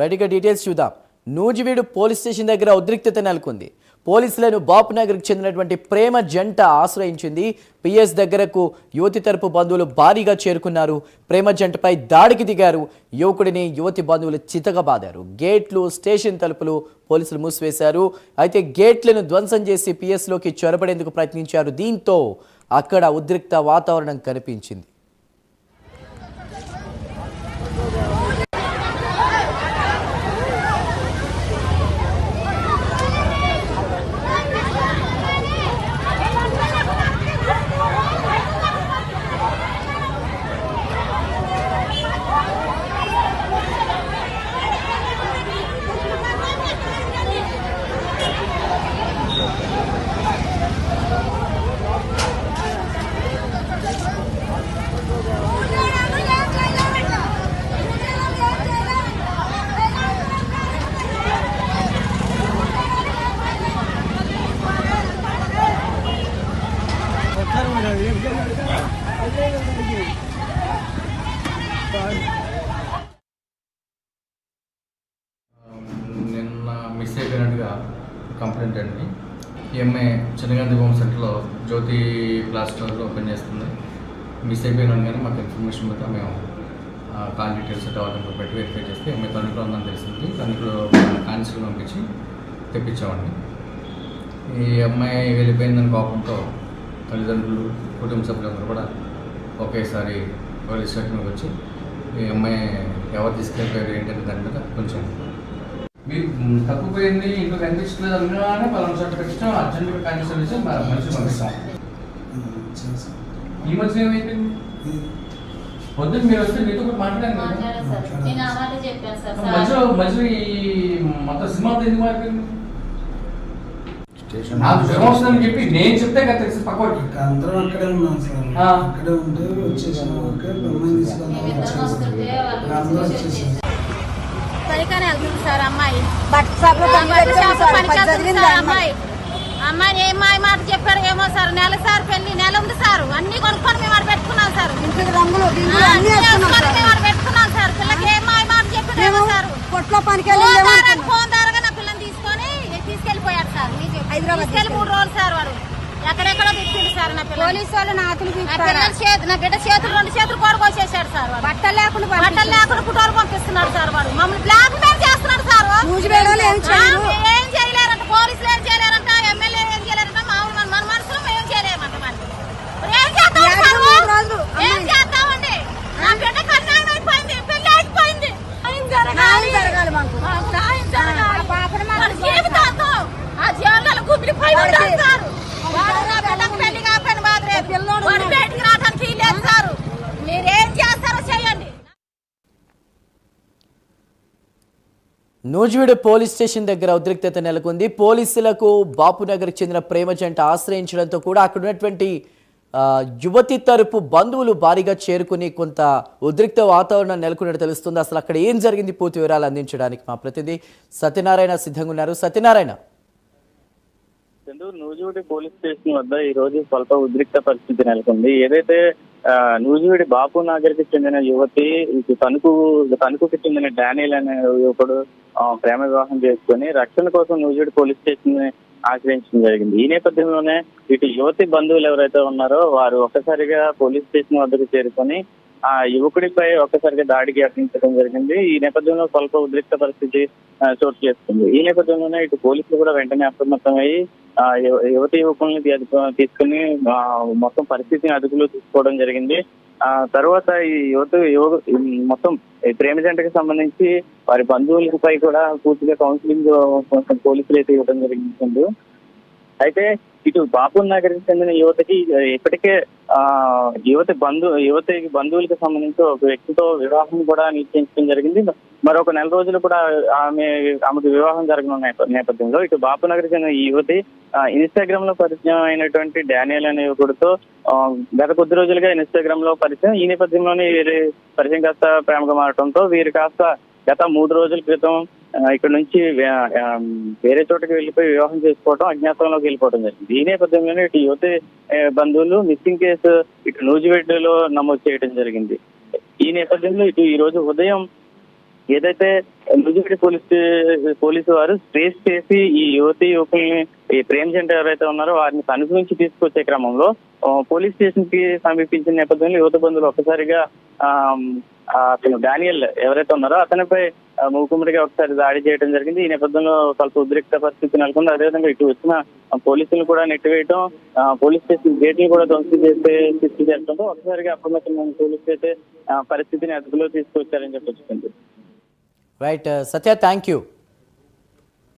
రైట్గా details చూద్దాం. Nuzvid police station దగ్గర ఉద్రిక్తత నెలకొంది. పోలీసులను బాపు నగర్కి చెందినటువంటి ప్రేమ జంట ఆశ్రయించింది. పిఎస్ దగ్గరకు యువతి తరపు బంధువులు భారీగా చేరుకున్నారు. ప్రేమ జంటపై దాడికి దిగారు. యువకుడిని యువతి బంధువులు చితకబాదారు గేట్లు స్టేషన్ తలుపులు పోలీసులు మూసివేశారు. అయితే గేట్లను ధ్వంసం చేసి పిఎస్లోకి చొరబడేందుకు ప్రయత్నించారు. దీంతో అక్కడ ఉద్రిక్త వాతావరణం కనిపించింది. Um, నిన్న మిస్ అయిపోయినట్టుగా కంప్లైంట్ అండి. ఈఎంఐ చిన్నగంది హోమ్ సెంటర్లో జ్యోతి క్లాస్ ఓపెన్ చేస్తుంది. మిస్ అయిపోయినాను కానీ మాకు ఇన్ఫర్మేషన్ మీద మేము కాల్ డీటెయిల్స్ టవర్లో పెట్టి వెరిఫై చేస్తే ఎంఐ తణుకులో ఉందని తెలిసింది. తణుకులో కాన్సిల్ పంపించి తెప్పించామండి. ఈ అమ్మాయి వెళ్ళిపోయిందని కోపంతో తల్లిదండ్రులు కుటుంబ సభ్యులందరూ కూడా ఒకేసారి పోలీస్ స్టేషన్కి వచ్చి ఈ అమ్మాయి ఎవరు తీసుకెళ్ళిపోయారు ఏంటంటే దాని మీద కొంచెం. మీరు తప్పిపోయింది ఇంట్లో కనిపించలేదు అనగానే పలానా చోట పెట్టించాం అర్జెంట్గా కనీసం ఇచ్చి మనిషి పంపిస్తాం. ఈ మధ్య ఏమైపోయింది పొద్దున్న మీరు వస్తే మీతో కూడా మాట్లాడాను మధ్యలో మధ్యలో ఈ మొత్తం సినిమా ఎందుకు మారిపోయింది? నాకు జ్వరం వస్తుందని చెప్పి నేను చెప్తే కదా తెలిసి పక్కవాడికి అందరం అక్కడే ఉన్నాం సార్. అక్కడే ఉంటే వచ్చేసాం. పనికనే వెళ్తుంది సార్ అమ్మాయి. అమ్మాయి. అమ్మాయి. అమ్మాయిని ఏం మాయ మాట చెప్పాడు ఏమో సార్? నెల సార్ పెళ్ళి నెల ఉంది సార్. అన్ని కొనుక్కొని మేము పెట్టుకున్నాం సార్. పెట్టుకున్నాం సార్. పిల్లకి ఏం మాయ మాట చెప్పాడు ఏమో మేము సార్. కొట్లో పనికి ఫోన్ వెళ్ళి ద్వారా ఫోన్ ద్వారా నా పిల్లని తీసుకొని తీసుకెళ్ళిపోయాడు సార్ హైదరాబాద్ మూడు రోజులు సార్ వాడు. ఎక్కడెక్కడో సార్ నా పిల్ల పోలీసు వాళ్ళు నాతులు నా పిల్లల చేతి నా బిడ్డ చేతులు రెండు చేతులు కొడుకొచ్చేసాడు సార్ వాడు. బట్టలు లేకుండా బట్టలు పంపించారు. లేకుండా ఫోటోలు పంపిస్తున్నాడు సార్ వాడు. మమ్మల్ని బ్లాక్ మెయిల్ చేస్తున్నాడు సార్ నూజివేడు వాళ్ళు ఏం చేయరు. ఆ, ఏం చేయలేరంట పోలీసులు ఏం చేయలేరంట ఎమ్మెల్యే ఏం చేయలేరంట మామూలు మన మన మనసులో మేము చేయలేమంట మరి మరి ఏం చేద్దాం ఏడు సార్? మూడు రోజులు ఏం అమ్మాయి. చేద్దామండి నా బిడ్డ కన్యాయం అయిపోయింది పెళ్ళి అయిపోయింది న్యాయం జరగాలి. న్యాయం జరగాలి మాకు. మాకు న్యాయం జరగాలి. ఆ పాపను మాకు మన జీవితాంతం ఆ జీవనాలు కుమిలిపోయి వాడికి- ఉంటారు సార్. వాడు నా బిడ్డకు పెళ్ళి కాకపోయిన బాధ లేదు. పిల్లోడు వాడు ఉన్నాడు. బయటికి రావడానికి లేదు సార్ మీరేం చేస్తారో చేయండి నూజివీడు పోలీస్ స్టేషన్ దగ్గర ఉద్రిక్తత నెలకొంది. పోలీసులకు బాపునగర్కి చెందిన ప్రేమ జంట ఆశ్రయించడంతో కూడా అక్కడ ఉన్నటువంటి యువతి తరపు బంధువులు భారీగా చేరుకుని కొంత ఉద్రిక్త వాతావరణం నెలకొన్నట్టు తెలుస్తుంది. అసలు అక్కడ ఏం జరిగింది? పూర్తి వివరాలు అందించడానికి మా ప్రతినిధి సత్యనారాయణ సిద్ధంగా ఉన్నారు. సత్యనారాయణ. నూజివీడి పోలీస్ స్టేషన్ వద్ద ఈ రోజు స్వల్ప ఉద్రిక్త పరిస్థితి నెలకొంది. ఏదైతే నూజివీడి బాపు నగర్కి చెందిన యువతి ఇటు తణుకు తణుకుకి చెందిన డానియల్ అనే యువకుడు ప్రేమ వివాహం చేసుకుని రక్షణ కోసం నూజివీడి పోలీస్ స్టేషన్ని ఆశ్రయించడం జరిగింది. ఈ నేపథ్యంలోనే ఇటు యువతి బంధువులు ఎవరైతే ఉన్నారో వారు ఒక్కసారిగా పోలీస్ స్టేషన్ వద్దకు చేరుకొని ఆ యువకుడిపై ఒక్కసారిగా దాడికి యత్నించడం జరిగింది. ఈ నేపథ్యంలో స్వల్ప ఉద్రిక్త పరిస్థితి చోటు చేసుకుంది. ఈ నేపథ్యంలోనే ఇటు పోలీసులు కూడా వెంటనే అప్రమత్తమై ఆ, యువతి యువకుల్ని తీసుకుని మొత్తం పరిస్థితిని అదుపులో తీసుకోవడం జరిగింది. ఆ తర్వాత ఈ యువత యువ మొత్తం ప్రేమ జంటకి సంబంధించి వారి బంధువులపై కూడా పూర్తిగా కౌన్సిలింగ్ పోలీసులు అయితే ఇవ్వడం జరిగింది. అయితే ఇటు బాపు నగరికి చెందిన యువతకి ఇప్పటికే ఆ యువతి బంధు యువతి బంధువులకు సంబంధించి ఒక వ్యక్తితో వివాహం కూడా నిశ్చయించడం జరిగింది. మరొక నెల రోజులు కూడా ఆమె ఆమెకు వివాహం జరగనున్న నేపథ్యంలో ఇటు బాపు నగర్కి చెందిన ఈ యువతి ఇన్స్టాగ్రామ్లో పరిచయం అయినటువంటి డానియల్ అనే యువకుడితో గత కొద్ది రోజులుగా ఇన్స్టాగ్రామ్లో పరిచయం. ఈ నేపథ్యంలోనే వీరి పరిచయం కాస్త ప్రేమగా మారడంతో వీరు కాస్త గత మూడు రోజుల క్రితం ఇక్కడ నుంచి వేరే చోటకి వెళ్ళిపోయి వివాహం చేసుకోవడం అజ్ఞాతంలోకి వెళ్ళిపోవడం జరిగింది. ఈ నేపథ్యంలోనే ఇటు యువతి బంధువులు మిస్సింగ్ కేసు ఇటు నూజివీడులో నమోదు చేయడం జరిగింది. ఈ నేపథ్యంలో ఇటు ఈ రోజు ఉదయం ఏదైతే నూజివీడి పోలీస్ పోలీసు వారు ట్రేస్ చేసి ఈ యువతి యువకుల్ని ఈ ప్రేమ్ జంట ఎవరైతే ఉన్నారో వారిని తణుకు నుంచి తీసుకొచ్చే క్రమంలో పోలీస్ స్టేషన్కి సమీపించిన నేపథ్యంలో యువత బంధువులు ఒక్కసారిగా అతను డానియల్ ఎవరైతే ఉన్నారో అతనిపై మూకుమ్మడిగా ఒకసారి దాడి చేయడం జరిగింది. ఈ నేపథ్యంలో కొంత ఉద్రిక్త పరిస్థితి నెలకొంది. అదేవిధంగా ఇటు వచ్చిన పోలీసులు కూడా నెట్టివేయటం పోలీస్ స్టేషన్ గేట్లు కూడా ధ్వంసం చేసే స్థితి జరగడంతో ఒకసారిగా అప్రమత్తమైన పోలీసు అయితే పరిస్థితిని అదుపులో తీసుకొచ్చారని చెప్పొచ్చుకుంది రైట్ సత్య థ్యాంక్ యూ